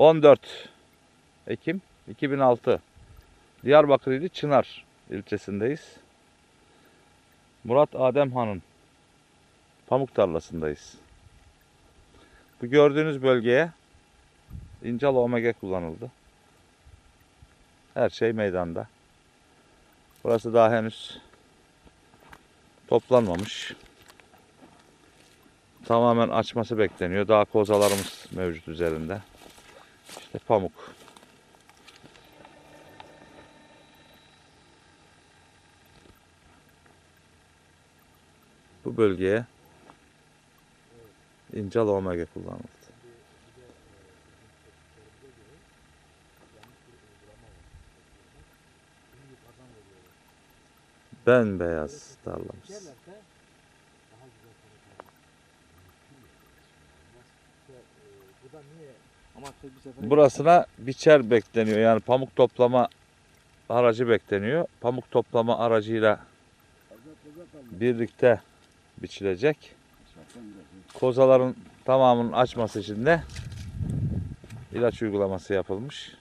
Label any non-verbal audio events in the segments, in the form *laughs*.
14 Ekim 2006 Diyarbakır ili Çınar ilçesindeyiz. Murat Ademhan'ın pamuk tarlasındayız. Bu gördüğünüz bölgeye İncal Omega kullanıldı. Her şey meydanda. Burası daha henüz toplanmamış. Tamamen açması bekleniyor. Daha kozalarımız mevcut üzerinde. İşte pamuk. Bu bölgeye incal omega kullanıldı. Bembeyaz tarlamız. Burasına biçer bekleniyor. Yani pamuk toplama aracı bekleniyor. Pamuk toplama aracıyla birlikte biçilecek. Kozaların tamamının açması için de ilaç uygulaması yapılmış.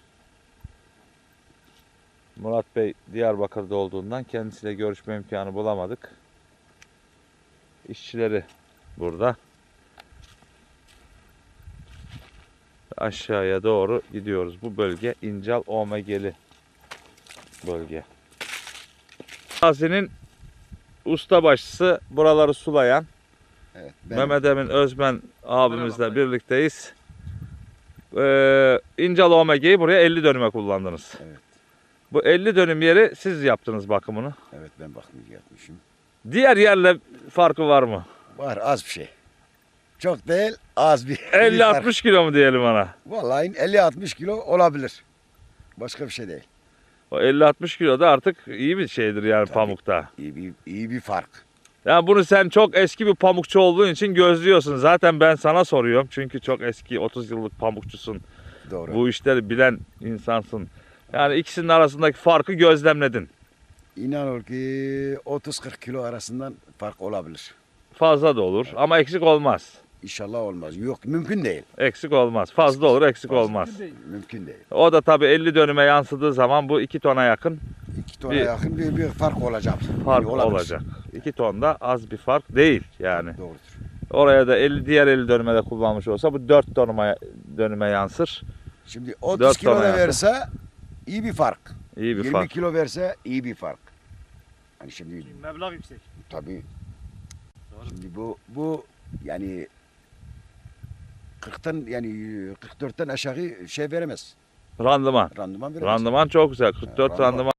Murat Bey Diyarbakır'da olduğundan kendisiyle görüşme imkanı bulamadık. İşçileri burada. Aşağıya doğru gidiyoruz. Bu bölge İncal Omegeli bölge. Arazinin usta başçısı buraları sulayan Evet, Mehmet Emin Özmen abimizle birlikteyiz. Ee, İncal Omege'yi buraya 50 dönüme kullandınız. Evet. Bu 50 dönüm yeri siz yaptınız bakımını. evet ben bakımcı yapmışım. Diğer yerle farkı var mı? Var az bir şey. Çok değil az bir. *laughs* bir fark. 50-60 kilo mu diyelim ona? Vallahi 50-60 kilo olabilir. Başka bir şey değil. O 50-60 kilo da artık iyi bir şeydir yani Tabii. pamukta. İyi bir iyi bir fark. Yani bunu sen çok eski bir pamukçu olduğun için gözlüyorsun. Zaten ben sana soruyorum. Çünkü çok eski 30 yıllık pamukçusun. Doğru. Bu işleri bilen insansın. Yani ikisinin arasındaki farkı gözlemledin. İnan ol ki 30-40 kilo arasından fark olabilir. Fazla da olur ama eksik olmaz. İnşallah olmaz. Yok mümkün değil. Eksik olmaz. Fazla olur eksik Fazla. olmaz. Mümkün değil. O da tabii 50 dönüme yansıdığı zaman bu 2 tona yakın İki tona Bir- yakın bir, bir fark olacak. fark Bir olabilir. olacak. 2 ton da az bir fark değil yani. Doğrudur. Oraya da 50 diğer 50 dönüme de kullanmış olsa bu 4 dönüme, dönüme yansır. Şimdi Dört 30 kilo tona da yakın. verse iyi bir fark. İyi bir 20 fark. kilo verse iyi bir fark. Hani şimdi Meblağ yüksek. tabii Doğru. Şimdi bu bu yani 40'tan yani 44'ten aşağı şey veremez. Randıman. Randıman veremez. Randıman çok güzel. 44 randıman. randıman